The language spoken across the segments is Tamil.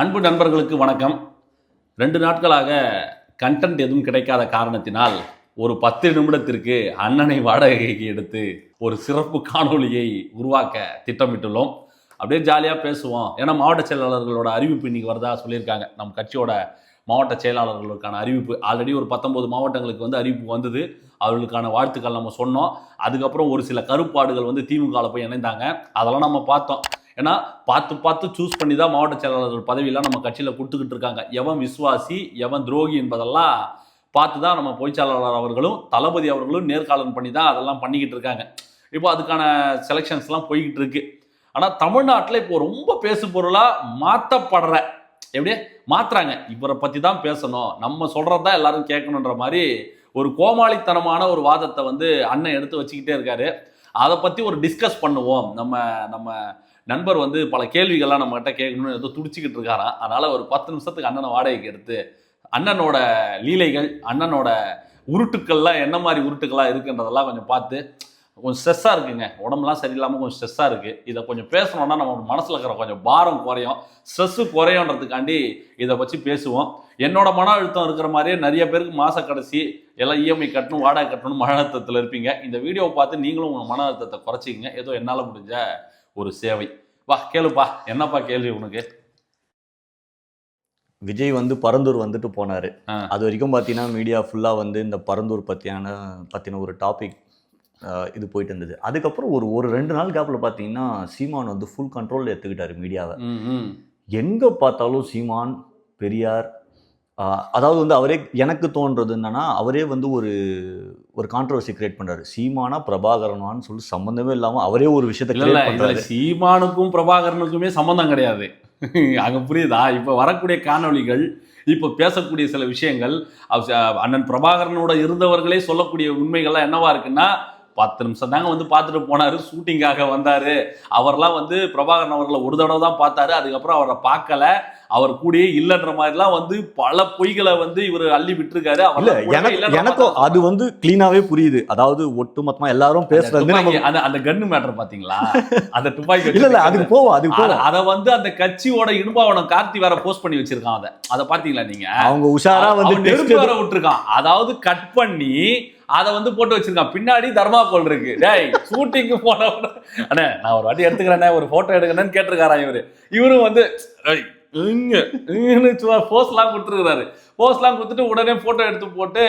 அன்பு நண்பர்களுக்கு வணக்கம். ரெண்டு நாட்களாக கண்டென்ட் எதுவும் கிடைக்காத காரணத்தினால் ஒரு பத்து நிமிடத்திற்கு அண்ணனை வாடகைக்கு எடுத்து ஒரு சிறப்பு காணொளியை உருவாக்க திட்டமிட்டுள்ளோம். அப்படியே ஜாலியாக பேசுவோம். ஏன்னா மாவட்ட செயலாளர்களோட அறிவிப்பு இன்னைக்கு வரதா சொல்லியிருக்காங்க. நம் கட்சியோட மாவட்ட செயலாளர்களுக்கான அறிவிப்பு. ஆல்ரெடி ஒரு பத்தொன்பது மாவட்டங்களுக்கு வந்து அறிவிப்பு வந்தது. அவர்களுக்கான வாழ்த்துக்கள் நம்ம சொன்னோம். அதுக்கப்புறம் ஒரு சில கருப்பாடுகள் வந்து திமுகவில் போய் இணைந்தாங்க. அதெல்லாம் நம்ம பார்த்தோம். ஏன்னா பார்த்து பார்த்து சூஸ் பண்ணி தான் மாவட்ட செயலாளர்கள் பதவியெல்லாம் நம்ம கட்சியில் கொடுத்துக்கிட்டு இருக்காங்க. எவன் விசுவாசி எவன் துரோகி என்பதெல்லாம் பார்த்து தான் நம்ம பொதுச் செயலாளர் அவர்களும் தளபதி அவர்களும் நேர்காணல் பண்ணி தான் அதெல்லாம் பண்ணிக்கிட்டு இருக்காங்க. இப்போ அதுக்கான செலெக்ஷன்ஸ்லாம் போய்கிட்டு இருக்கு. ஆனால் தமிழ்நாட்டில் இப்போ ரொம்ப பேசு பொருளாக மாற்றப்படுற எப்படியே மாத்துறாங்க. இவரை பற்றி தான் பேசணும். நம்ம சொல்கிறது தான் எல்லாரும் கேட்கணுன்ற மாதிரி ஒரு கோமாளித்தனமான ஒரு வாதத்தை வந்து அண்ணன் எடுத்து வச்சுக்கிட்டே இருக்காரு. அதை பற்றி ஒரு டிஸ்கஸ் பண்ணுவோம். நம்ம நம்ம நண்பர் வந்து பல கேள்விகள்லாம் நம்மகிட்ட கேட்கணும்னு ஏதோ துடிச்சிக்கிட்டு இருக்காராம். அதனால் ஒரு பத்து நிமிஷத்துக்கு அண்ணனை வாடகைக்கு எடுத்து அண்ணனோட லீலைகள் அண்ணனோட உருட்டுக்கள்லாம் என்ன மாதிரி உருட்டுக்கள்லாம் இருக்குன்றதெல்லாம் கொஞ்சம் பார்த்து கொஞ்சம் ஸ்ட்ரெஸ்ஸாக இருக்குங்க. உடம்புலாம் சரியில்லாமல் கொஞ்சம் ஸ்ட்ரெஸ்ஸாக இருக்குது இதை கொஞ்சம் பேசணுன்னா நம்ம மனசில் இருக்கிற கொஞ்சம் பாரம் குறையும். ஸ்ட்ரெஸ்ஸு குறையுன்றதுக்காண்டி இதை வச்சு பேசுவோம். என்னோட மன அழுத்தம் இருக்கிற மாதிரியே நிறைய பேருக்கு மாத கடைசி எல்லாம் இஎம்ஐ கட்டணும் வாடகை கட்டணும் மன அழுத்தத்தில் இருப்பீங்க. இந்த வீடியோவை பார்த்து நீங்களும் உங்கள் மன அழுத்தத்தை குறைச்சிக்கிங்க. ஏதோ என்னால் முடிஞ்ச ஒரு சேவை. வா கேளுப்பா. என்னப்பா கேள்வி உனக்கு? விஜய் வந்து பரந்தூர் வந்துட்டு போனாரு. அது வரைக்கும் பார்த்தீங்கன்னா மீடியா ஃபுல்லாக வந்து இந்த பரந்தூர் பற்றியான பற்றின ஒரு டாபிக் இது போயிட்டு இருந்தது. அதுக்கப்புறம் ஒரு ஒரு ரெண்டு நாள் கேப்பில் பார்த்தீங்கன்னா சீமான் வந்து ஃபுல் கண்ட்ரோல் எடுத்துக்கிட்டாரு மீடியாவை எங்கே பார்த்தாலும் சீமான் பெரியார் அதாவது வந்து அவரே எனக்கு தோன்றது என்னன்னா அவரே வந்து ஒரு ஒரு கான்ட்ரவர்சி கிரியேட் பண்றாரு. சீமானா பிரபாகரனான்னு சொல்லி சம்மந்தமே இல்லாமல் அவரே ஒரு விஷயத்தை சீமானுக்கும் பிரபாகரனுக்குமே சம்பந்தம் கிடையாது. அங்க புரியுதா? இப்ப வரக்கூடிய காணொளிகள் இப்ப பேசக்கூடிய சில விஷயங்கள் அண்ணன் பிரபாகரனோட இருந்தவர்களே சொல்லக்கூடிய உண்மைகள்லாம் என்னவா இருக்குன்னா பத்து நிமிஷம் தாங்க வந்து பார்த்துட்டு போனாரு ஷூட்டிங்காக வந்தாரு. அவர்லாம் வந்து பிரபாகரன் அவர்களை ஒரு தடவை தான் பார்த்தாரு. அதுக்கப்புறம் அவரை பார்க்கல. அவர் கூடயே இல்லைன்ற மாதிரிலாம் வந்து பல பொய்களை வந்து இவர் அள்ளி விட்டுருக்காரு. இல்லைன்ற எனக்கும் அது வந்து கிளீனாவே புரியுது. அதாவது ஒட்டுமொத்தமா எல்லாரும் பேசுறது அந்த அந்த கன்னு மேட்டர் பாத்தீங்களா? அந்த துப்பாக்கி இல்ல இல்ல அதுக்கு போவோம் அதுக்கு அத- போவோம். அத வந்து அந்த கட்சியோட இடும்பாவனம் கார்த்தி வேற போஸ்ட் பண்ணி வச்சிருக்கான் அத. அத பாத்தீங்களா நீங்க? அவங்க உஷாரா வந்து வேற விட்டுருக்கான். அதாவது கட் பண்ணி அத வந்து போட்டு வச்சிருக்கான். பின்னாடி தர்மாகோல் இருக்கு. டேய் ஷூட்டிங்க்கு போன அண்ணே நான் ஒரு வாட்டி எடுத்துக்கிறேனே ஒரு போட்டோ எடுக்கணும்னு கேட்டிருக்காரா இவரு. இவரும் வந்து "ஏய், இங்க இங்கன்னு சும்மா போஸ்ட்லாம் கொடுத்துருக்காரு போஸ்ட்லாம் கொடுத்துட்டு உடனே போட்டோ எடுத்து போட்டு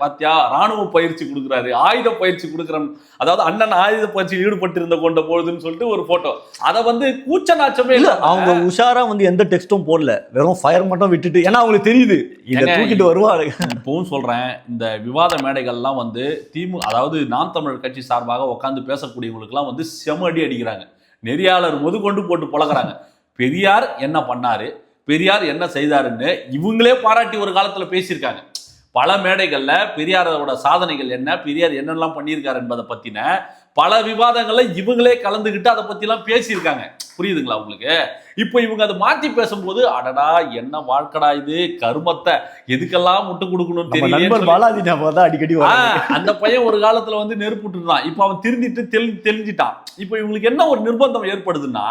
பாத்தியா ராணுவ பயிற்சி கொடுக்குறாரு. ஆயுத பயிற்சி கொடுக்குறேன் அதாவது அண்ணன் ஆயுத பயிற்சியில் ஈடுபட்டு இருந்த கொண்ட பொழுதுன்னு சொல்லிட்டு ஒரு போட்டோ அத வந்து கூச்ச நாச்சமே இல்ல அவங்க உஷாரா வந்து எந்த டெக்ஸ்டும் போடல. வெறும் ஃபயர் மட்டும் விட்டுட்டு ஏன்னா அவங்களுக்கு தெரியுது. இத தூக்கிட்டு வருவாரு. இப்பவும் சொல்றேன் இந்த விவாத மேடைகள்லாம் வந்து திமு அதாவது நாம் தமிழர் கட்சி சார்பாக உட்காந்து பேசக்கூடியவங்களுக்குலாம் வந்து செமடி அடிக்கிறாங்க. நெறியாளர் முதற்கொண்டு போட்டு பழகுறாங்க. பெரியார் என்ன பண்ணாரு? பெரியார் என்ன செய்தாருன்னு இவங்களே பாராட்டி ஒரு காலத்துல பேசியிருக்காங்க. பல மேடைகள்ல பெரியாரோட சாதனைகள் என்ன? பெரியார் என்னெல்லாம் பண்ணியிருக்காரு என்பதை பத்தின பல விவாதங்கள்ல இவங்களே கலந்துக்கிட்டு அதை பத்திலாம் பேசியிருக்காங்க. புரியுதுங்களா உங்களுக்கு? இப்போ இவங்க அதை மாத்தி பேசும்போது அடடா என்ன வாழ்க்கடா இது? கருமத்தை எதுக்கெல்லாம் முட்டு கொடுக்கணும்னு நம்ம தெரியல பாலாஜி தான் அடிக்கடி. அந்த பையன் ஒரு காலத்துல வந்து நெருப்புட்டு இருந்தான் இப்போ அவன் திருந்திட்டு தெளி தெளிஞ்சிட்டான். இப்போ இவங்களுக்கு என்ன ஒரு நிர்பந்தம் ஏற்படுதுன்னா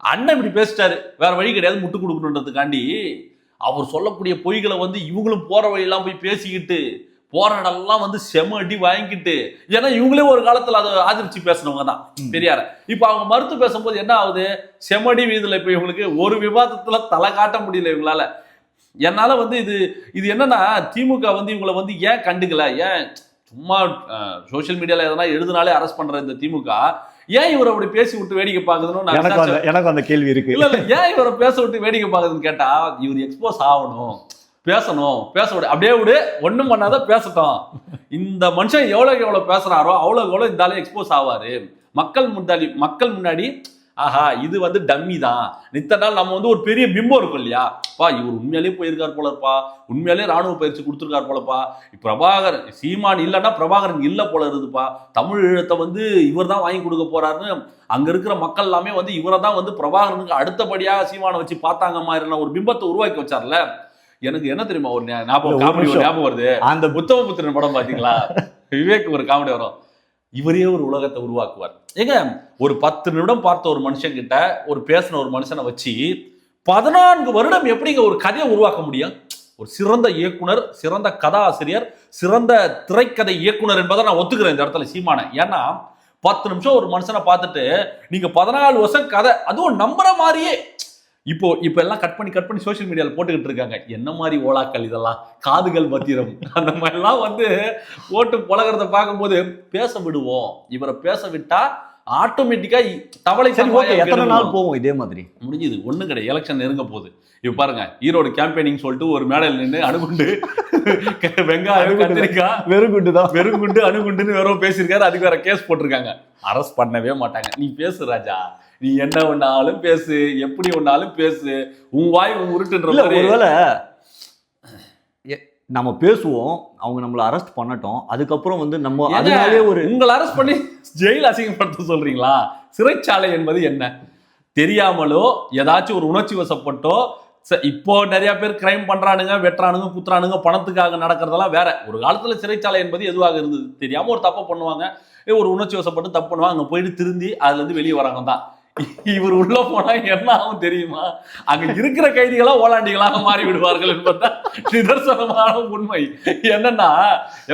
அண்ணன் இப்படி பேசிட்டாரு. வேற வழி கிடையாது முட்டு கொடுக்கணுன்றதுக்காண்டி அவர் சொல்லக்கூடிய பொய்களை வந்து இவங்களும் போற வழியெல்லாம் போய் பேசிக்கிட்டு போற இடம்லாம் வந்து செம அடி வாங்கிக்கிட்டு ஏன்னா இவங்களே ஒரு காலத்துல அதை ஆதரிச்சு பேசினவங்க தான். பெரியார. இப்போ அவங்க மறுத்து பேசும்போது என்ன ஆகுது? செமடி வீதியில் இப்போ இவங்களுக்கு ஒரு விவாதத்துல தலை காட்ட முடியல இவங்களால. என்னால வந்து இது இது என்னன்னா திமுக வந்து இவங்களை வந்து ஏன் கண்டுக்கல? ஏன் சும்மா சோஷியல் மீடியால எதனா எழுதினாலே அரெஸ்ட் பண்ற இந்த திமுக ஏன் இவரை அப்படி பேசி விட்டு வேடிக்கை பார்க்குதுன்னு நான் எனக்கு அந்த. எனக்கு அந்த கேள்வி இருக்கு. இல்ல இல்ல ஏன் இவரை பேச விட்டு வேடிக்கை பார்க்குதுன்னு கேட்டா இவர் எக்ஸ்போஸ் ஆகணும் பேசணும் பேச விடு அப்படியே விடு ஒண்ணும் பண்ணாத பேசட்டும். இந்த மனுஷன் எவ்வளவுக்கு எவ்வளவு பேசுறாரோ அவ்வளவுக்கு எவ்வளவு இந்த எக்ஸ்போஸ் ஆவாரு. மக்கள் முன்னாடி மக்கள் முன்னாடி ஆஹா இது வந்து டம்மி தான். நித்த நாள் நம்ம வந்து ஒரு பெரிய பிம்பம் இருக்கும் இல்லையா? பா இவர் உண்மையாலே போயிருக்கார் போலப்பா. உண்மையாலே ராணுவ பயிற்சி கொடுத்துருக்கார் போலப்பா. பிரபாகர் சீமான் இல்லைன்னா பிரபாகரன் இல்ல போல இருக்குதுப்பா. தமிழ் ஈழத்தை வந்து இவர் தான் வாங்கி கொடுக்க போறாருன்னு அங்க இருக்கிற மக்கள் எல்லாமே வந்து இவரை தான் வந்து பிரபாகரனுக்கு அடுத்தபடியாக சீமானை வச்சு பார்த்தாங்க மாதிரியான ஒரு பிம்பத்தை உருவாக்கி வச்சார்ல. எனக்கு என்ன தெரியுமா ஒரு ஞாபகம் காமெடி. ஞாபகம் வருது. அந்த உத்தமபுத்திரன் படம் பாத்தீங்களா விவேக் ஒரு காமெடி வரும். இவரே ஒரு உலகத்தை உருவாக்குவார். ஏங்க ஒரு பத்து நிமிடம் பார்த்த ஒரு மனுஷன் கிட்ட ஒரு பேசின ஒரு மனுஷனை வச்சு பதினான்கு வருடம் எப்படிங்க ஒரு கதையை உருவாக்க முடியும்? ஒரு சிறந்த இயக்குனர் சிறந்த கதாசிரியர் சிறந்த திரைக்கதை இயக்குனர் என்பதை நான் ஒத்துக்கிறேன் இந்த இடத்துல சீமான. ஏன்னா பத்து நிமிஷம் ஒரு மனுஷனை பார்த்துட்டு நீங்க பதினாலு வருஷம் கதை அதுவும் நம்புற மாதிரியே இப்போ இப்போ எல்லாம் கட் பண்ணி கட் பண்ணி சோஷியல் மீடியாவில் போட்டுக்கிட்டு இருக்காங்க. என்ன மாதிரி ஓலாக்கள் இதெல்லாம்? காதுகள் பத்திரம். அந்த மாதிரிலாம் வந்து போட்டு புலகிறத பார்க்கும்போது பேச விடுவோம். இவரை பேச விட்டா ஆட்டோமேட்டிக்கா தவளை சரி ஓகே எத்தனை. நாள் போவோம் இதே மாதிரி? முடிஞ்சுது. ஒண்ணும் கிடையாது. எலெக்ஷன் நெருங்க போகுது. இப்ப பாருங்க ஈரோடு கேம்பெயினிங் சொல்லிட்டு ஒரு மேடையில் நின்று அணுகுண்டு. வெங்காயம். கத்திரிக்காய் வெறும் குண்டு தான். வெறுங்குண்டு அணுகுண்டுன்னு வேற பேசியிருக்காரு. அதுக்கு வேற கேஸ் போட்டிருக்காங்க. அரெஸ்ட் பண்ணவே மாட்டாங்க. நீ பேசு ராஜா. நீ என்ன ஒண்ணாலும் பேசு எப்படி ஒண்ணாலும் பேசு. உன் வாய் உன் உருட்டுன்ற ஒருவேளை நம்ம பேசுவோம் அவங்க நம்மள அரெஸ்ட் பண்ணட்டும். அதுக்கப்புறம் வந்து நம்ம அதனாலே ஒரு உங்களை அரெஸ்ட் பண்ணி ஜெயில் அசிங்கப்படுத்த சொல்றீங்களா? சிறைச்சாலை என்பது என்ன? தெரியாமலோ ஏதாச்சும் ஒரு உணர்ச்சி வசப்பட்டோ ச- இப்போ நிறைய பேர் கிரைம் பண்றானுங்க வெட்டுறானுங்க குத்துறானுங்க பணத்துக்காக நடக்கிறதெல்லாம் வேற. ஒரு காலத்துல சிறைச்சாலை என்பது எதுவாக இருந்தது? தெரியாம ஒரு தப்பை பண்ணுவாங்க. ஒரு உணர்ச்சி வசப்பட்டு தப்பு பண்ணுவாங்க. அங்க போயிட்டு திருந்தி அதுல இருந்து வெளியே வராங்க தான் இவர் உள்ள போனா என்ன ஆகும் தெரியுமா? அங்க இருக்கிற கைதிகளா ஓலாண்டிகளாக மாறி விடுவார்கள் என்பதுதான் நிதர்சனமான உண்மை. என்னன்னா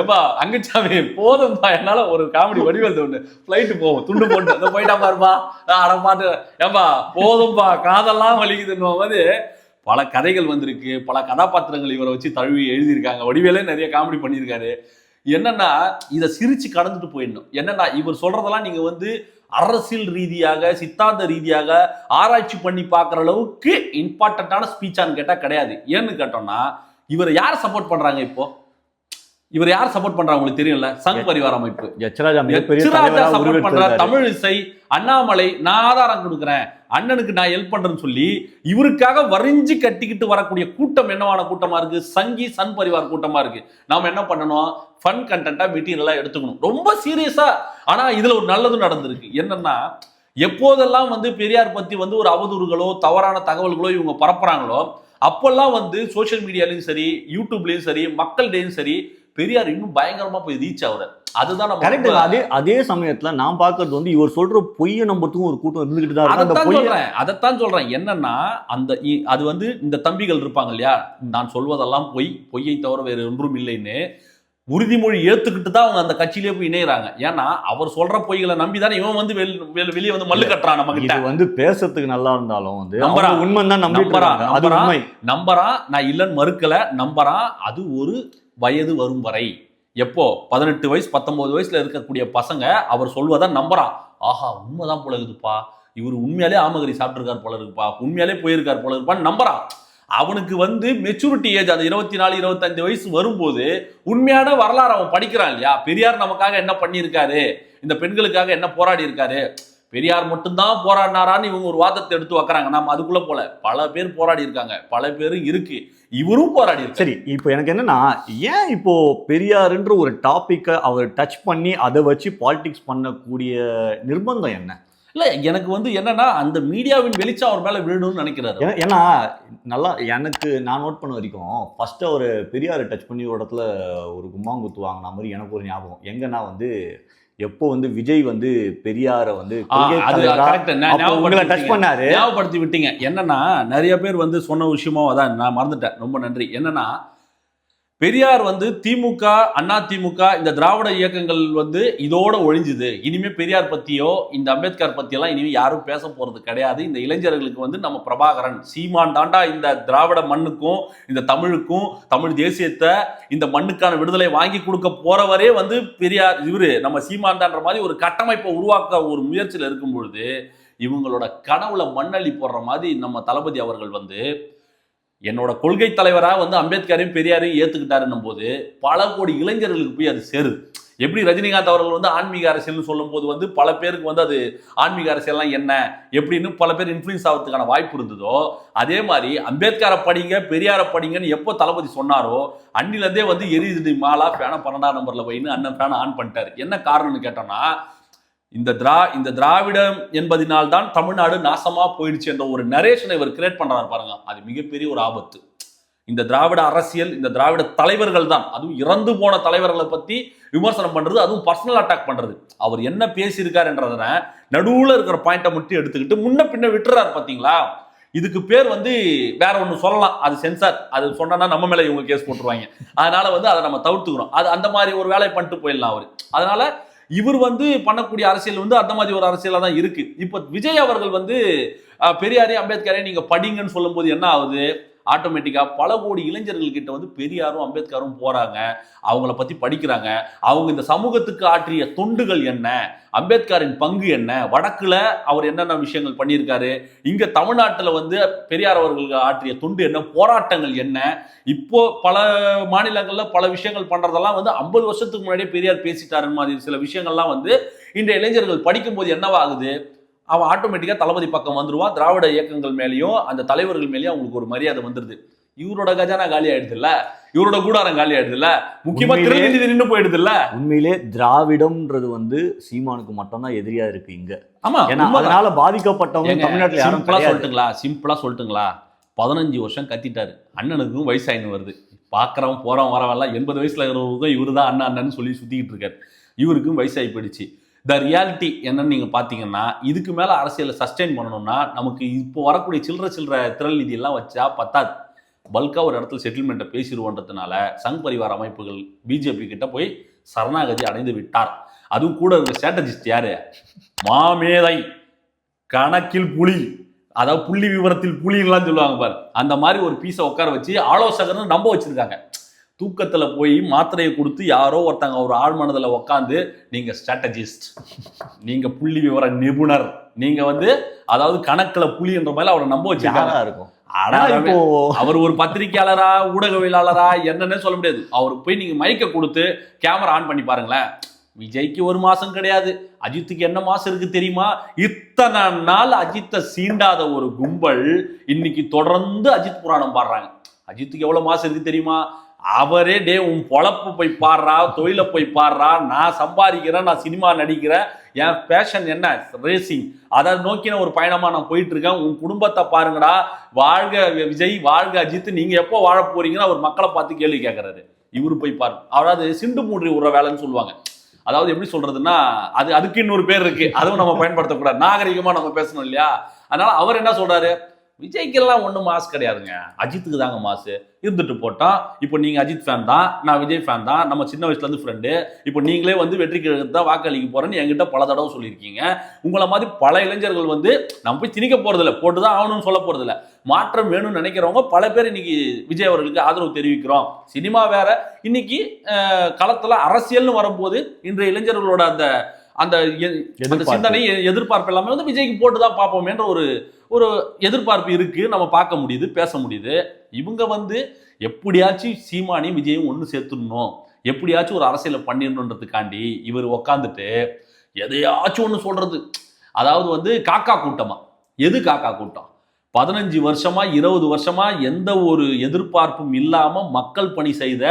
எப்பா அங்கச்சாமி போதும்பா என்னால ஒரு காமெடி வடிவல் ஒண்ணு பிளைட்டு போகும் துண்டு போட்டு அந்த போயிட்டா பாருப்பா நான் அட பாட்டு ஏப்பா போதும்பா காதெல்லாம் வலிக்குதுன்னு போது பல கதைகள் வந்திருக்கு பல கதாபாத்திரங்கள் இவரை வச்சு தழுவி எழுதியிருக்காங்க. வடிவேலே நிறைய காமெடி பண்ணியிருக்காரு. என்னன்னா இதை சிரிச்சு கடந்துட்டு போயிடணும். என்னன்னா இவர் சொல்றதெல்லாம் நீங்க வந்து அரசியல் ரீதியாக சித்தாந்த ரீதியாக ஆராய்ச்சி பண்ணி பார்க்குற அளவுக்கு இம்பார்ட்டண்ட்டான ஸ்பீச்சான்னு கேட்டால் கிடையாது. ஏன்னு கேட்டோம்னா இவரை யார் சப்போர்ட் பண்ணுறாங்க இப்போ? இவர் யார் சப்போர்ட் பண்றாங்க உங்களுக்கு தெரியும்ல? சங் பரிவார அமைப்பு. எச்ராஜா சப்போர்ட் பண்ற. தமிழ் இசை அண்ணாமலை நான் ஆதாரம் கொடுக்குறேன். அண்ணனுக்கு நான் ஹெல்ப் பண்றேன்னு சொல்லி இவருக்காக வரிஞ்சு கட்டிக்கிட்டு வரக்கூடிய கூட்டம் என்னவான கூட்டமா இருக்கு? சங்கி சன் பரிவார் கூட்டமா இருக்கு. நாம என்ன பண்ணணும்? ஃபன் கண்டென்ட்டா மெட்டீரியலா எடுத்துக்கணும். ரொம்ப சீரியஸா ஆனா இதுல ஒரு நல்லதும் நடந்திருக்கு. என்னன்னா எப்போதெல்லாம் வந்து பெரியார் பத்தி வந்து ஒரு அவதூறுகளோ தவறான தகவல்களோ இவங்க பரப்புறாங்களோ அப்பெல்லாம் வந்து சோஷியல் மீடியாலையும் சரி யூடியூப்லயும் சரி மக்கள்கிட்டயும் சரி பெரியார் இன்னும் பயங்கரமா போய் ரீச் ஆகுறாரு அதுதான் நம்ம அதே அதே சமயத்துல நான் பாக்குறது வந்து இவர் சொல்ற பொய்யை நம்புறதுக்கும் ஒரு கூட்டம் இருந்துகிட்டு தான் அதைத்தான் சொல்றேன். அதைத்தான் சொல்றேன். என்னன்னா அந்த அது வந்து இந்த தம்பிகள் இருப்பாங்க இல்லையா? நான் சொல்வதெல்லாம் பொய் பொய்யை தவிர வேறு ஒன்றும் இல்லைன்னு உறுதிமொழி ஏத்துக்கிட்டு தான் அவங்க அந்த கட்சியிலே போய் இணையறாங்க. ஏன்னா அவர் சொல்ற பொய்களை நம்பி தானே இவன் வந்து வெளி- வெளி- வெளியே வந்து மல்லு கட்டுறான் நம்ம கிட்ட இது வந்து பேசுறதுக்கு நல்லா இருந்தாலும் வந்து நம்புறான். அவங்க உண்மை தான் நம்புறான். உண்மை. நம்பறான். நான் இல்லைன்னு மறுக்கல. நம்பறான். அது ஒரு வயது வரும் வரை. எப்போ? பதினெட்டு வயசு பத்தொன்பது வயசுல இருக்கக்கூடிய பசங்க அவர் சொல்வதை நம்புறான் ஆஹா உண்மைதான் போல இருக்குதுப்பா. இவர் உண்மையாலே ஆமகரி சாப்பிட்டுருக்கார் போல இருக்குப்பா. உண்மையாலே போயிருக்கார் போல இருப்பான்னு நம்புறான் அவனுக்கு வந்து மெச்சூரிட்டி ஏஜ் அந்த இருபத்தி நாலு இருபத்தஞ்சு வயசு வரும்போது உண்மையான வரலாறு அவன் படிக்கிறான் இல்லையா? பெரியார் நமக்காக என்ன பண்ணியிருக்காரு? இந்த பெண்களுக்காக என்ன போராடி இருக்காரு பெரியார் மட்டும்தான் போராடினாரான்னு இவங்க ஒரு வாதத்தை எடுத்து வைக்கிறாங்க. நம்ம அதுக்குள்ள போல. பல பேர் போராடி இருக்காங்க. பல பேர் இருக்கு. இவரும் போராடி சரி இப்போ எனக்கு என்னன்னா ஏன் இப்போ பெரியாருன்ற ஒரு டாபிக்கை அவர் டச் பண்ணி அதை வச்சு பாலிடிக்ஸ் பண்ணக்கூடிய நிர்பந்தம் என்ன? இல்ல எனக்கு வந்து என்னன்னா அந்த மீடியாவின் வெளிச்சம் அவர் மேல விழணும்னு நினைக்கிறாரு ஏன்னா- நல்லா எனக்கு நான் நோட் பண்ண வரைக்கும் ஃபர்ஸ்ட் அவர் பெரியாரை டச் பண்ணி ஒரு இடத்துல ஒரு கும்மாங்குத்து வாங்கின மாதிரி எனக்கு ஒரு ஞாபகம். எங்கன்னா வந்து எப்போ வந்து விஜய் வந்து பெரியாரை வந்து உங்களை டச் பண்ணாரு. ஞாபகப்படுத்தி விட்டீங்க. என்னன்னா நிறைய பேர் வந்து சொன்ன விஷயமும் அதான் நான் மறந்துட்டேன். ரொம்ப நன்றி. என்னன்னா பெரியார் வந்து திமுக அண்ணா திமுக இந்த திராவிட இயக்கங்கள் வந்து இதோட ஒழிஞ்சுது. இனிமே பெரியார் பத்தியோ இந்த அம்பேத்கர் பத்தியெல்லாம் இனிமே யாரும் பேச போறது கிடையாது. இந்த இளைஞர்களுக்கு வந்து நம்ம பிரபாகரன் சீமான் தாண்டா இந்த திராவிட மண்ணுக்கும் இந்த தமிழுக்கும் தமிழ் தேசியத்தை இந்த மண்ணுக்கான விடுதலை வாங்கி கொடுக்க போறவரே வந்து பெரியார் இவரு நம்ம சீமான் தான்ற மாதிரி ஒரு கட்டமைப்பை உருவாக்க ஒரு முயற்சியில் இருக்கும் பொழுது இவங்களோட கனவுல மண்ணள்ளி போடுற மாதிரி நம்ம தளபதி அவர்கள் வந்து என்னோட கொள்கை தலைவராக வந்து அம்பேத்கரையும் பெரியாரையும் ஏற்றுக்கிட்டாருன்னும் போது பல கோடி இளைஞர்களுக்கு போய் அது சேருது எப்படி ரஜினிகாந்த் அவர்கள் வந்து ஆன்மீக அரசியல்னு சொல்லும்போது வந்து பல பேருக்கு வந்து அது ஆன்மீக அரசியல்லாம் என்ன எப்படின்னு பல பேர் இன்ஃப்ளூயன்ஸ் ஆகிறதுக்கான வாய்ப்பு இருந்ததோ அதே மாதிரி அம்பேத்கரை படிங்க பெரியாரை படிங்கன்னு எப்போ தளபதி சொன்னாரோ அன்னிலேருந்தே வந்து எரியுது மாலா ஃபேனை பன்னெண்டாம் நம்பரில் போயின்னு அண்ணன் ஃபேனை ஆன் பண்ணிட்டார். என்ன காரணம்னு கேட்டோம்னா இந்த திரா இந்த திராவிடம் என்பதினால் தான் தமிழ்நாடு நாசமா போயிடுச்சு என்ற ஒரு நரேஷனை இவர் கிரியேட் பண்றாரு பாருங்க. அது மிகப்பெரிய ஒரு ஆபத்து. இந்த திராவிட அரசியல் இந்த திராவிட தலைவர்கள் தான். அதுவும் இறந்து போன தலைவர்களை பத்தி விமர்சனம் பண்றது அதுவும் பர்சனல் அட்டாக் பண்றது. அவர் என்ன பேசியிருக்காருன்றதுன நடுவுல இருக்கிற பாயிண்ட்டை மட்டும் எடுத்துக்கிட்டு முன்ன பின்ன விட்டுறாரு பாத்தீங்களா? இதுக்கு பேர் வந்து வேற ஒன்று சொல்லலாம். அது சென்சார் அது சொன்னா நம்ம மேல இவங்க கேஸ் போட்டுருவாங்க. அதனால வந்து அதை நம்ம தவிர்த்துக்கிறோம் அது அந்த மாதிரி ஒரு வேலையை பண்ணிட்டு போயிடலாம் அவர். அதனால இவர் வந்து பண்ணக்கூடிய அரசியல் வந்து அந்த மாதிரி ஒரு அரசியலாக தான் இருக்கு. இப்போ விஜய் அவர்கள் வந்து பெரியாரே அம்பேத்கரே நீங்க படிங்கன்னு சொல்லும்போது என்ன ஆகுது? ஆட்டோமேட்டிக்காக பல கோடி இளைஞர்கள்கிட்ட வந்து பெரியாரும் அம்பேத்கரும் போகிறாங்க அவங்கள பற்றி படிக்கிறாங்க. அவங்க இந்த சமூகத்துக்கு ஆற்றிய தொண்டுகள் என்ன? அம்பேத்கரின் பங்கு என்ன? வடக்கில் அவர் என்னென்ன விஷயங்கள் பண்ணியிருக்காரு? இங்கே தமிழ்நாட்டில் வந்து பெரியார் அவர்களுக்கு ஆற்றிய தொண்டு என்ன? போராட்டங்கள் என்ன? இப்போ பல மாநிலங்களில் பல விஷயங்கள் பண்ணுறதெல்லாம் வந்து ஐம்பது வருஷத்துக்கு முன்னாடியே பெரியார் பேசிட்டாருன்னு மாதிரி சில விஷயங்கள்லாம் வந்து இன்றைய இளைஞர்கள் படிக்கும்போது என்னவாகுது அவன் ஆட்டோமேட்டிக்கா தளபதி பக்கம் வந்துருவான் திராவிட இயக்கங்கள் மேலேயும் அந்த தலைவர்கள் மேலேயும் அவங்களுக்கு ஒரு மரியாதை வந்துருது. இவரோட கஜானா காலி ஆயிடுது இல்ல இவரோட கூடாரம் காலி ஆயிடுது இல்ல முக்கியமா திருநெல்வேலி நின்று போயிடுது இல்ல உண்மையிலே திராவிடம்ன்றது வந்து சீமானுக்கு மட்டும்தான் எதிரியா இருக்கு இங்க. ஆமா ஏன்னா. அதனால பாதிக்கப்பட்டவங்க தமிழ்நாட்டுல சிம்பிளா சொல்லட்டுங்களா? சிம்பிளா சொல்லட்டுங்களா? பதினஞ்சு வருஷம் கத்திட்டாரு. அண்ணனுக்கும் வயசாயின்னு வருது. பார்க்கறவன் போறவன் வரவெல்லாம் எண்பது வயசுல இருக்கிறவருக்கும் இவரு தான் அண்ணன் அண்ணன்னு சொல்லி சுத்திக்கிட்டு இருக்காரு. இவருக்கும் வயசாகி போயிடுச்சு. த ரியாலிட்டி என்னன்னு நீங்க பாத்தீங்கன்னா இதுக்கு மேல அரசியலை சஸ்டெயின் பண்ணணும்னா நமக்கு இப்போ வரக்கூடிய சில்லற சில்லற திரள் நிதி எல்லாம் வச்சா பத்தாது. பல்காக ஒரு இடத்துல செட்டில்மெண்ட்டை பேசிடுவோன்றதுனால சங் பரிவார அமைப்புகள் பிஜேபி கிட்ட போய் சரணாகதி அடைந்து விட்டார். அதுவும் கூட இருக்கிற ஸ்ட்ராட்டஜிஸ்ட் யாரு? மாமேதை. கணக்கில் புலி. அதாவது புள்ளி விவரத்தில் புலின்லாம் சொல்லுவாங்க பாரு. அந்த மாதிரி ஒரு பீஸை உட்கார வச்சு ஆலோசகர்னு நம்ப வச்சிருக்காங்க. தூக்கத்துல போய் மாத்திரையை கொடுத்து யாரோ ஒருத்தங்க ஒரு ஆழ்மனதுல உட்காந்து நீங்க ஸ்ட்ராட்டஜிஸ்ட் நீங்க புள்ளி விவர நிபுணர். நீங்க வந்து அதாவது கணக்குல புலின்ற மாதிரி அவரை நம்ப வச்சிருக்காங்க. யாரா இருக்கும்? ஆனா ஆனா இப்போ அவர் ஒரு பத்திரிக்கையாளரா ஊடகவியலாளரா என்னன்னே சொல்ல முடியாது. அவருக்கு போய் நீங்க மைக்க கொடுத்து கேமரா ஆன் பண்ணி பாருங்களேன். விஜய்க்கு ஒரு மாசம் கிடையாது. அஜித்துக்கு என்ன மாசம் இருக்கு தெரியுமா? இத்தனை நாள் அஜித்தை சீண்டாத ஒரு கும்பல் இன்னைக்கு தொடர்ந்து அஜித் புராணம் பாடுறாங்க. அஜித்துக்கு எவ்வளவு மாசம் இருக்கு தெரியுமா? அவரே டே உன் பொழப்பு போய் பாடுறா தொழிலை போய் பாடுறா நான் சம்பாதிக்கிறேன் நான் சினிமா நடிக்கிறேன் என் பேஷன் என்ன? ரேசிங் அதை நோக்கின ஒரு பயணமாக நான் போயிட்டு இருக்கேன் உன் குடும்பத்தை பாருங்கடா வாழ்க விஜய் வாழ்க அஜித் நீங்கள் எப்போ வாழ போறீங்கன்னு அவர் மக்களை பார்த்து கேள்வி கேட்கறாரு. இவரு போய் பாரு. அதாவது சிண்டு மூன்றி உற வேலைன்னு சொல்லுவாங்க. அதாவது எப்படி சொல்றதுன்னா அது அதுக்கு இன்னொரு பேர் இருக்கு. அதுவும் நம்ம பயன்படுத்தக்கூடாது. நாகரிகமா நம்ம பேசணும் இல்லையா? அதனால அவர் என்ன சொல்றாரு? விஜய்க்கெல்லாம் ஒன்றும் மாஸ் கிடையாதுங்க. அஜித்துக்கு தாங்க மாசு. இருந்துட்டு போட்டோம் இப்போ நீங்க அஜித் ஃபேன் தான் நான் விஜய் ஃபேன் தான் நம்ம சின்ன வயசுல இருந்து ஃப்ரெண்டு இப்போ நீங்களே வந்து வெற்றிக்கு தான் வாக்களிக்க போறேன்னு என்கிட்ட பல தடவை சொல்லியிருக்கீங்க. உங்களை மாதிரி பல இளைஞர்கள் வந்து நம்ம போய் திணிக்க போறதில்ல போட்டு தான் ஆகணும்னு சொல்ல போறதில்ல. மாற்றம் வேணும்னு நினைக்கிறவங்க பல பேர் இன்னைக்கு விஜய் அவர்களுக்கு ஆதரவு தெரிவிக்கிறோம். சினிமா வேற இன்னைக்கு களத்துல அரசியல்னு வரும்போது இன்றைய இளைஞர்களோட அந்த அந்த. சிந்தனை எதிர்பார்ப்பு எல்லாமே வந்து விஜய்க்கு போட்டு தான் பார்ப்போமேன்ற ஒரு ஒரு எதிர்பார்ப்பு இருக்குது நம்ம பார்க்க முடியுது பேச முடியுது. இவங்க வந்து எப்படியாச்சும் சீமானையும் விஜயும் ஒன்று சேர்த்துடணும். எப்படியாச்சும் ஒரு அரசியலை பண்ணிடணுன்றதுக்காண்டி இவர் உக்காந்துட்டு எதையாச்சும் ஒன்று சொல்கிறது அதாவது வந்து காக்கா கூட்டமா? எது காக்கா கூட்டம்? பதினஞ்சு வருஷமா இருபது வருஷமா எந்த ஒரு எதிர்பார்ப்பும் இல்லாமல் மக்கள் பணி செய்த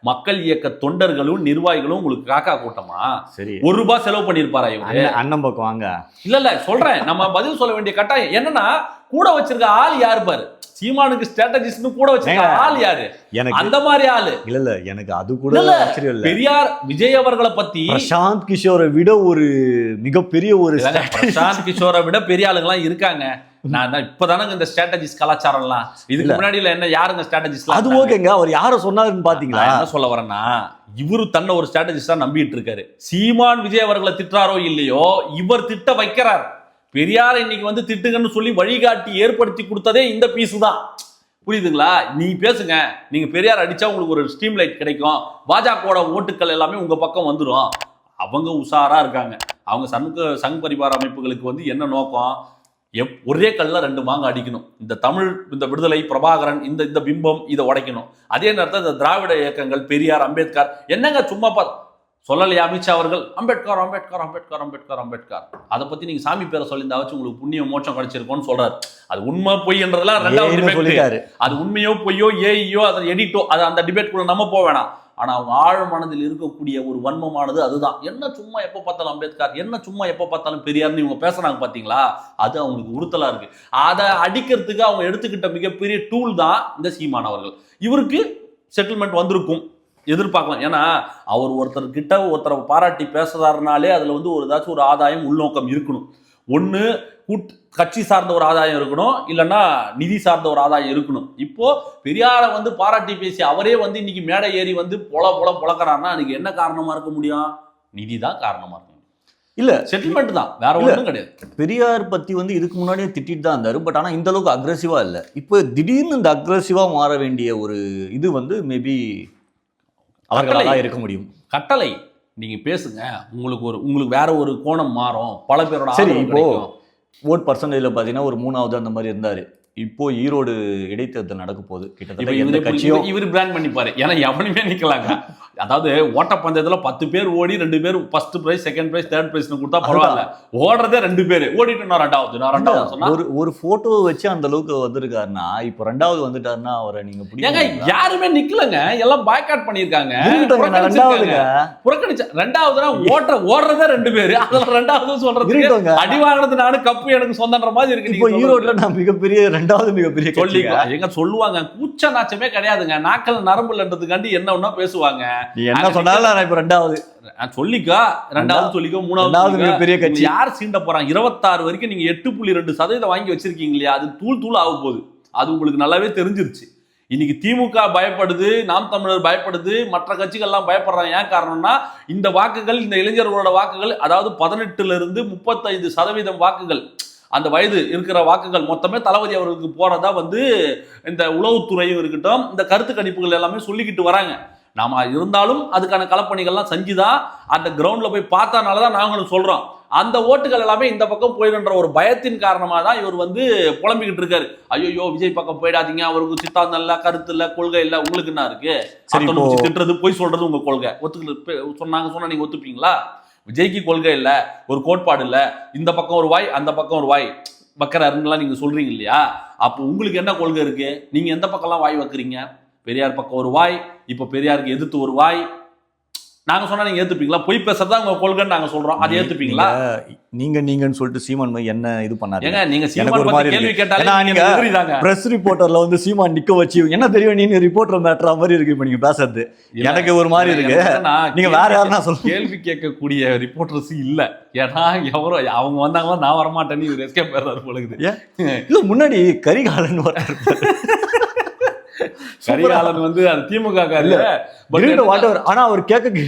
மக்கள் இயக்க தொண்டர்களும் நிர்வாகிகளும் உங்களுக்கு காக்கா கூட்டமா? சரி. ஒரு ரூபாய் செலவு பண்ணிருப்பாரா இவரு? அண்ணன் அண்ணன் பக்கம் வாங்க. இல்ல இல்ல சொல்றேன். நம்ம பதில் சொல்ல வேண்டிய கட்டாயம். என்னன்னா கூட வச்சிருக்க ஆள் யாரு பாரு? சீமானுக்கு ஸ்ட்ராட்டஜிஸ்ட்னு கூட வச்சிருக்க ஆள் யாரு? எனக்கு அந்த மாதிரி ஆளு. இல்ல இல்ல எனக்கு அது கூட ஆச்சரியம் இல்ல. பெரியார் விஜய் அவர்களை பத்தி பிரசாந்த் கிஷோரை விட ஒரு மிகப்பெரிய ஒரு பிரசாந்த் கிஷோரை விட பெரிய ஆளுங்கலாம் இருக்காங்க. நான் தான் இப்பதானங்க இந்த ஸ்ட்ராட்டஜிஸ் கலாச்சாரம்லாம். இதுக்கு இல்ல. முன்னாடி இல்ல என்ன யாருங்க ஸ்ட்ராட்டஜிஸ்ட் அது ஓகேங்க அவர் யார சொன்னாருன்னு பாத்தீங்களா? என்ன சொல்ல வரேன்னா இவரு தன்னை ஒரு ஸ்ட்ராட்டஜிஸ்டா நம்பிட்டு இருக்காரு. சீமான் விஜய் அவர்களை திட்டுறாரோ இல்லையோ இவர் திட்ட வைக்கிறார். பெரியார் இன்னைக்கு வந்து திட்டுங்கன்னு சொல்லி வழிகாட்டி ஏற்படுத்தி கொடுத்ததே இந்த பீஸ் தான். புரியுதுங்களா? நீ பேசுங்க. நீங்க பெரியார் அடிச்சா உங்களுக்கு ஒரு ஸ்ட்ரீம் லைட் கிடைக்கும். பாஜகவோட ஓட்டுக்கள் எல்லாமே உங்க பக்கம் வந்துடும் அவங்க உஷாரா இருக்காங்க. அவங்க சங்க சங் பரிவார அமைப்புகளுக்கு வந்து என்ன நோக்கம்? எப் ஒரே கல்ல ரெண்டு மாங்க அடிக்கணும். இந்த தமிழ் இந்த விடுதலை பிரபாகரன் இந்த இந்த பிம்பம் இதை உடைக்கணும். அதே நேரத்தில் இந்த திராவிட இயக்கங்கள் பெரியார் அம்பேத்கர் என்னங்க சும்மா பார்த்து சொல்லலையா அமித்ஷா அவர்கள்? அம்பேத்கர் அம்பேத்கர் அம்பேத்கர் அம்பேத்கர் அம்பேத்கர். அதை பத்தி நீங்க சாமி பேரை சொல்லியிருந்தா வச்சு உங்களுக்கு புண்ணியம் மோட்சம் கிடைச்சிருக்கும்னு சொல்றாரு. அது உண்மை பொய்ன்றதெல்லாம் ரெண்டாவது அது உண்மையோ பொய்யோ ஏஐயோ அதை எடிட்டோ அது அந்த டிபேட் கூட நம்ம போக வேணாம். ஆனா அவங்க ஆழ் மனதில் இருக்கக்கூடிய ஒரு வன்மமானது அதுதான். என்ன சும்மா எப்போ பார்த்தாலும் அம்பேத்கர் என்ன சும்மா எப்போ பார்த்தாலும் பெரியார்னு இவங்க பேசுறாங்க பாத்தீங்களா? அது அவங்களுக்கு உறுத்தலா இருக்கு. அதை அடிக்கிறதுக்கு அவங்க எடுத்துக்கிட்ட மிகப்பெரிய டூல் தான் இந்த சீமான் அவர்கள். இவருக்கு செட்டில்மெண்ட் வந்திருக்கும். எதிர்பார்க்கலாம். ஏன்னா அவர் ஒருத்தர் கிட்ட ஒருத்தரை பாராட்டி பேசுறாருனாலே அதுல வந்து ஒரு ஏதாச்சும் ஒரு ஆதாயம் உள்நோக்கம் இருக்கணும். ஒன்று கூட் கட்சி சார்ந்த ஒரு ஆதாயம் இருக்கணும். இல்லைன்னா நிதி சார்ந்த ஒரு ஆதாயம் இருக்கணும். இப்போ பெரியாரை வந்து பாராட்டி பேசி அவரே வந்து இன்னைக்கு மேடை ஏறி வந்து பொல பொல பொழக்கிறாருன்னா அதுக்கு என்ன காரணமா இருக்க முடியும்? நிதி தான் காரணமா இருக்கும் இல்ல செட்டில்மெண்ட் தான். வேற. ஒன்றும் கிடையாது. பெரியார் பத்தி வந்து இதுக்கு முன்னாடியே திட்டிட்டு தான் இருந்தாரு. பட் ஆனா இந்த அளவுக்கு அக்ரெசிவா இல்ல. இப்போ திடீர்னு இந்த அக்ரெசிவா மாற வேண்டிய ஒரு இது வந்து மேபி அவர்களால கட்டளை. இருக்க முடியும். கட்டளை. நீங்க பேசுங்க. உங்களுக்கு ஒரு உங்களுக்கு வேற ஒரு கோணம் மாறும். பல பேரோட சரி, இப்போ. ஓட் பர்சன்டேஜ்ல பாத்தீங்கன்னா ஒரு மூணாவது அந்த மாதிரி இருந்தாரு. இப்போ ஈரோடு இடைத்தேர்தல் நடக்க போகுது. கிட்டத்தட்ட இவரு எந்த கட்சியும் இவரு பிராண்ட் பண்ணிப்பாரு. ஏன்னா எவனுமே நிக்கலாங்க. அதாவது ஓட்டப்பந்தயத்துல பத்து பேர் ஓடி ரெண்டு பேர் first prize second prize third prize கொடுத்தா பரவாயில்ல. ஓடுறதே ரெண்டு பேர். ஓடிட்டு நான் ரெண்டாவது நான் ரெண்டாவது சொன்னா ஒரு ஒரு போட்டோ வச்சு அந்த அளவுக்கு வந்திருக்காருன்னா இப்போ ரெண்டாவது வந்துட்டாருன்னா அவரை நீங்க ஏங்க யாருமே நிக்கலங்க. எல்லாம் பாய்காட் ரெண்டாவதுங்க. புறக்கணிச்ச ரெண்டாவதுனா ஓட்டுற ஓடுறதே ரெண்டு பேரு. அதுல ரெண்டாவது இருக்கட்டுங்க. அடி வாங்கினது நானு கப்பு எனக்கு சொந்தன்ற மாதிரி இருக்கு. இப்போ ஈரோட்ல நான் மிகப்பெரிய ரெண்டாவது மிகப்பெரிய சொல்லி. எங்க சொல்லுவாங்க கூச்ச நாச்சமே கிடையாதுங்க. நாக்கள் நரம்புலன்றதுக்காண்டி என்ன ஒண்ணா பேசுவாங்க? என்ன சொன்னாலும் நான் இப்போ ரெண்டாவது. சொல்லிக்கோ ரெண்டாவது சொல்லிக்கோ மூணாவது. மிகப்பெரிய கட்சி. யார் சீண்ட போறாங்க? இருபத்தாறு வரைக்கும் நீங்க எட்டு புள்ளி ரெண்டு சதவீதம் வாங்கி வச்சிருக்கீங்க இல்லையா? அது தூள் தூள் ஆக போகுது. அது உங்களுக்கு நல்லாவே தெரிஞ்சிருச்சு. இன்னைக்கு திமுக பயப்படுது நாம் தமிழர் பயப்படுது மற்ற கட்சிகள்லாம் பயப்படுறாங்க. ஏன் காரணம்னா இந்த வாக்குகள் இந்த இளைஞர்களோட வாக்குகள் அதாவது பதினெட்டுல இருந்து முப்பத்தைந்து சதவீதம் வாக்குகள். அந்த வயது இருக்கிற வாக்குகள் மொத்தமே தளபதி அவர்களுக்கு போறதா வந்து இந்த உளவுத்துறையும் இருக்கட்டும் இந்த கருத்து கணிப்புகள் எல்லாமே சொல்லிக்கிட்டு வராங்க. நாம இருந்தாலும் அதுக்கான களப்பணிகள்லாம் செஞ்சுதான் அந்த கிரவுண்ட்ல போய் பார்த்தனால தான் நாங்களும் சொல்றோம். அந்த ஓட்டுகள் எல்லாமே இந்த பக்கம் போயிடுன்ற ஒரு பயத்தின் காரணமாக தான் இவர் வந்து புலம்பிக்கிட்டு இருக்காரு. ஐயோ விஜய் பக்கம் போயிடாதீங்க அவருக்கு சித்தாந்தம் இல்ல கருத்து இல்ல கொள்கை இல்ல உங்களுக்கு என்ன இருக்கு திட்டுறது போய் சொல்றது உங்க கொள்கை. ஒத்துக்கல சொன்னாங்க சொன்னா நீங்க ஒத்துப்பீங்களா? விஜய்க்கு கொள்கை இல்லை ஒரு கோட்பாடு இல்லை இந்த பக்கம் ஒரு வாய் அந்த பக்கம் ஒரு வாய். வைக்கிறாருன்னுலாம் நீங்கள் சொல்கிறீங்க இல்லையா? அப்போ உங்களுக்கு என்ன கொள்கை இருக்குது நீங்கள் எந்த பக்கம்லாம் வாய் வைக்கிறீங்க? பெரியார் பக்கம் ஒரு வாய் இப்போ பெரியாருக்கு எதிர்த்து ஒரு வாய் நாங்க சொன்னா நீங்க ஏத்துப்பீங்களா? பொய் பேசுறதா உங்க கொள்கைன்னு நாங்க சொல்றோம். அதை ஏத்துப்பீங்களா? நீங்க நீங்கன்னு சொல்லிட்டு சீமான் என்ன இது பண்ணாரு ஏங்க நீங்க எனக்கு சீமான் ஒரு பத்தி மாதிரி கேள்வி. கேட்டாலே பிரஸ் ரிப்போர்ட்டர்ல வந்து சீமான் நிக்க வச்சு என்ன தெரியும் நீங்க ரிப்போர்ட்டர் மேட்ரா மாதிரி இருக்கு இப்ப நீங்க பேசுறது? எனக்கு ஒரு மாதிரி இருக்கு. நீங்க வேற யாருன்னா சொல்லுங்க. கேள்வி கேட்கக்கூடிய ரிப்போர்ட்டர்ஸ் இல்ல. ஏன்னா எவரோ அவங்க வந்தாங்களா நான் வரமாட்டேன்னு இவர் எஸ்கேப் பெறாரு பொழுது இல்ல முன்னாடி கரிகாலன் வர்றாரு கரிகாலன் வந்து அது திமுக என்னன்னா- வாட்டவர் ஆனா அவர் கேட்க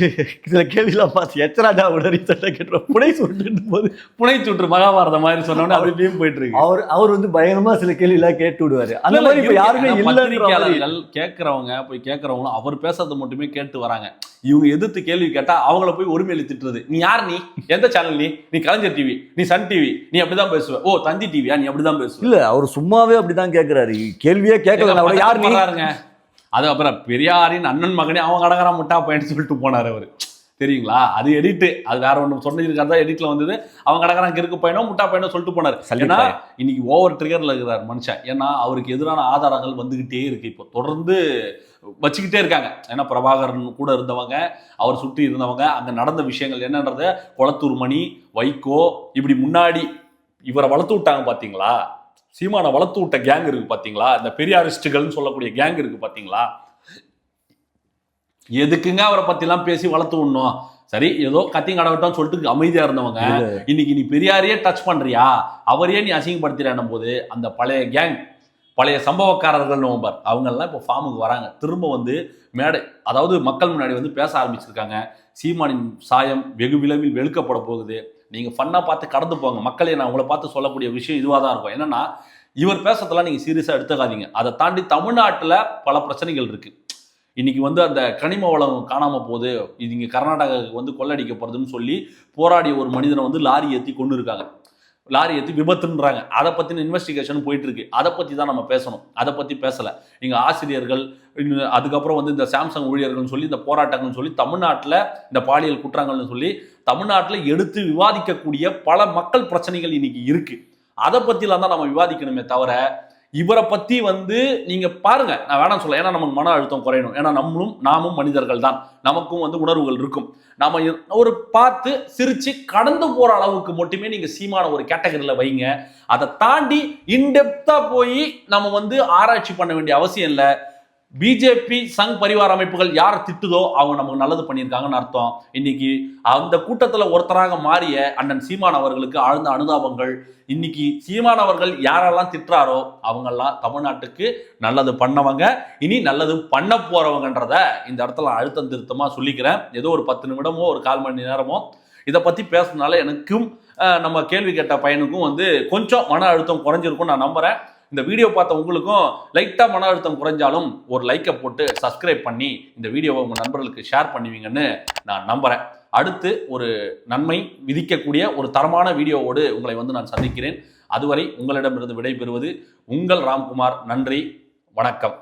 சில கேள்வி எல்லாம் பார்த்து எச்சராஜா ரீசெண்டா கேட்டுற புடை சொல்லிட்டு போது. புனை சுற்று மகாபாரதம் மாதிரி சொன்னோன்னே அப்படி இப்படியும் போயிட்டு இருக்கு அவர் அவர் வந்து பயங்கரமா சில கேள்வி எல்லாம் கேட்டு விடுவாரு. அந்த மாதிரி இப்ப. யாருமே பத்திரிக்கையாளர்கள் கேட்கறவங்க போய் கேட்கறவங்களும் அவர் பேசுறதை மட்டுமே கேட்டு வராங்க. இவங்க எதிர்த்து கேள்வி கேட்டா அவங்கள போய் ஒருமையில திட்டுறது. நீ யார் நீ? எந்த சேனல் நீ? நீ கலைஞர் டிவி நீ சன் டிவி நீ அப்படிதான் பேசுவ. ஓ தந்தி டிவியா நீ அப்படிதான் பேசுவ. இல்ல அவர் சும்மாவே அப்படிதான் கேக்குறாரு. கேள்வியே கேட்கல அவரை யார் நீ? அது அப்புறம் பெரியாரின் அண்ணன் மகனே அவன் கடகரா முட்டா பையன் சொல்லிட்டு போனார் அவரு. தெரியுங்களா? அது எடிட் அது வேற ஒன்று சொன்னதுக்காக தான் எடிட்ல வந்தது. அவன் கடகரான் கிறுக்கு பையனோ முட்டா பையனோ சொல்லிட்டு போனார். ஏன்னா. இன்னைக்கு ஓவர் ட்ரிகர்ல இருக்கிறார் மனுஷன். ஏன்னா அவருக்கு எதிரான ஆதாரங்கள் வந்துகிட்டே இருக்கு இப்போ. தொடர்ந்து வச்சுக்கிட்டே இருக்காங்க. ஏன்னா பிரபாகரன் கூட இருந்தவங்க அவர் சுற்றி இருந்தவங்க அங்க நடந்த விஷயங்கள் என்னன்றத குளத்தூர் மணி வைகோ இப்படி முன்னாடி இவரை வளர்த்து விட்டாங்க பாத்தீங்களா? சீமானை வளர்த்து விட்ட கேங் இருக்கு பாத்தீங்களா? இந்த பெரியாரிஸ்டுகள்னு சொல்லக்கூடிய கேங் இருக்கு பாத்தீங்களா? எதுக்குங்க அவரை பத்திலாம் பேசி வளர்த்து விடணும்? சரி ஏதோ கத்தி கடவட்டம் சொல்லிட்டு அமைதியா இருந்தவங்க. இன்னைக்கு நீ பெரியாரையே டச் பண்றியா? அவரையே நீ அசிங்கப்படுத்துறானும் போது அந்த பழைய கேங் பழைய சம்பவக்காரர்கள் நவம்பர் அவங்கெல்லாம் இப்போ ஃபார்முக்கு வராங்க. திரும்ப வந்து மேடை அதாவது மக்கள் முன்னாடி வந்து பேச ஆரம்பிச்சிருக்காங்க. சீமானின் சாயம் வெகு விளைவில் வெளுக்கப்பட போகுது. நீங்கள் ஃபன்னாக பார்த்து கடந்து போங்க. மக்களே நான் உங்களை பார்த்து சொல்லக்கூடிய விஷயம் இதுவாக தான் இருக்கும். என்னென்னா இவர் பேசுறதெல்லாம் நீங்கள் சீரியஸாக எடுத்துக்காதீங்க. அதை தாண்டி தமிழ்நாட்டில் பல பிரச்சனைகள் இருக்குது இன்னைக்கு வந்து அந்த கனிம வளம் காணாமல் போகுது. இது இங்கே கர்நாடகாவுக்கு வந்து கொள்ளடிக்க போகிறதுன்னு சொல்லி போராடிய ஒரு மனிதனை வந்து லாரி ஏற்றி கொண்டு இருக்காங்க. லாரி ஏற்றி விபத்துன்றாங்க. அதை பற்றின இன்வெஸ்டிகேஷன் போயிட்டு இருக்கு. அதை பற்றி தான் நம்ம பேசணும். அதை பற்றி பேசலை. நீங்கள் ஆசிரியர்கள் அதுக்கப்புறம் வந்து இந்த சாம்சங் ஊழியர்கள்னு சொல்லி இந்த போராட்டங்கள்னு சொல்லி தமிழ்நாட்டில் இந்த பாலியல் குற்றங்கள்னு சொல்லி தமிழ்நாட்டில் எடுத்து விவாதிக்கக்கூடிய பல மக்கள் பிரச்சனைகள் இன்னைக்கு இருக்கு. அதை பற்றிலாம் தான் நம்ம விவாதிக்கணுமே தவிர இவரை பத்தி வந்து நீங்க பாருங்க. நான் வேணாம் சொல்ல ஏன்னா நமக்கு மன அழுத்தம் குறையணும். ஏன்னா நம்மளும் நாமும் மனிதர்கள் தான். நமக்கும் வந்து உணர்வுகள் இருக்கும். நாம ஒரு பார்த்து சிரிச்சு கடந்து போற அளவுக்கு மட்டுமே நீங்க சீமான ஒரு கேட்டகரியில வைங்க. அதை தாண்டி இன்டெப்தா போய் நம்ம வந்து ஆராய்ச்சி பண்ண வேண்டிய அவசியம் இல்லை. பிஜேபி சங் பரிவார அமைப்புகள் யார் திட்டுதோ அவங்க நமக்கு நல்லது பண்ணியிருக்காங்கன்னு அர்த்தம். இன்னைக்கு அந்த கூட்டத்தில் ஒருத்தராக மாறிய அண்ணன் சீமான் அவர்களுக்கு ஆழ்ந்த அனுதாபங்கள். இன்னைக்கு சீமான் அவர்கள் யாரெல்லாம் திட்டுறாரோ அவங்கெல்லாம் தமிழ்நாட்டுக்கு நல்லது பண்ணவங்க. இனி நல்லது பண்ண போறவங்கன்றத இந்த இடத்துல அழுத்தம் திருத்தமா சொல்லிக்கிறேன். ஏதோ ஒரு பத்து நிமிடமோ ஒரு கால் மணி நேரமோ இதை பத்தி பேசுனால எனக்கும் நம்ம கேள்வி கேட்ட பையனுக்கும் வந்து கொஞ்சம் மன அழுத்தம் குறைஞ்சிருக்கும் நான் நம்புறேன். இந்த வீடியோ பார்த்த உங்களுக்கும் லைட்டாக மன அழுத்தம் குறைஞ்சாலும் ஒரு லைக்கை போட்டு சப்ஸ்கிரைப் பண்ணி இந்த வீடியோவை உங்கள் நண்பர்களுக்கு ஷேர் பண்ணுவீங்கன்னு நான் நம்புகிறேன் அடுத்து ஒரு நன்மை விதிக்கக்கூடிய ஒரு தரமான வீடியோவோடு உங்களை வந்து நான் சந்திக்கிறேன். அதுவரை உங்களிடமிருந்து விடைபெறுவது உங்கள் ராம்குமார். நன்றி வணக்கம்.